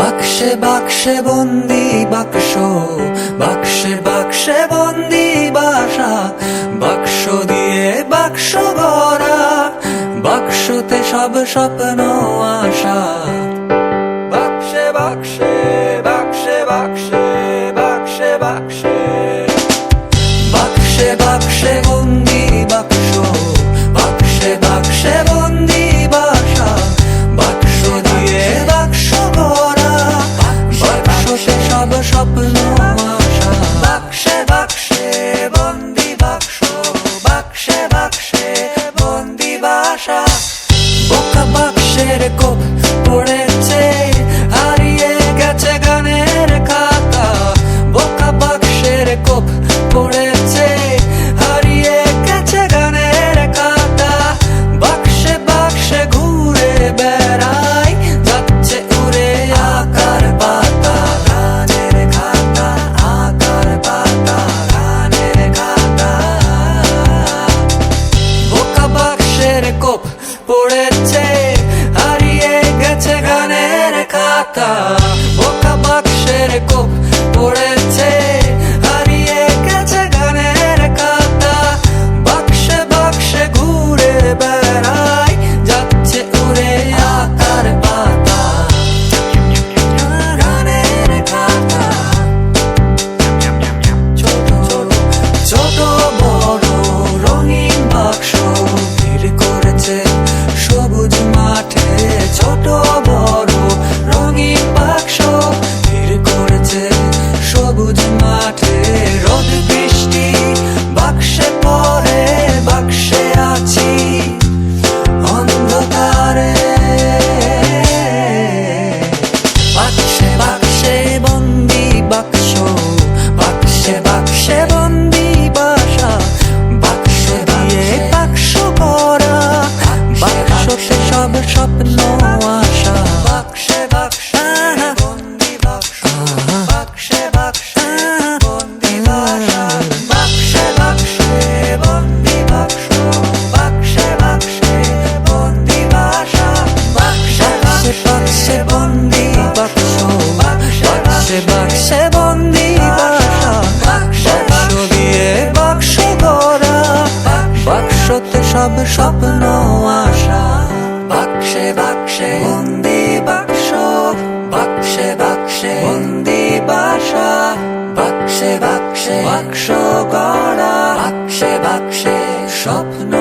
বাক্সে বাক্সে বন্দি বাক্স, বাক্সে বাক্সে বন্দি বাসা, বাক্স দিয়ে বাক্স গড়া, বাক্সতে সব স্বপ্ন আশা। বাক্স বাক্সে বাক্সে বন্দি বাসা। বোকা বাক্সের কোপ পড়ে কোপ পড়েছে সব স্বপ্ন, আশা। বাক্সে বাক্সে, বন্দি বাক্স। বাক্সে বাক্সে, বন্দি বাসা। বাক্সে বাক্সে, বাক্স গড়া। বাক্সে বাক্সে, স্বপ্ন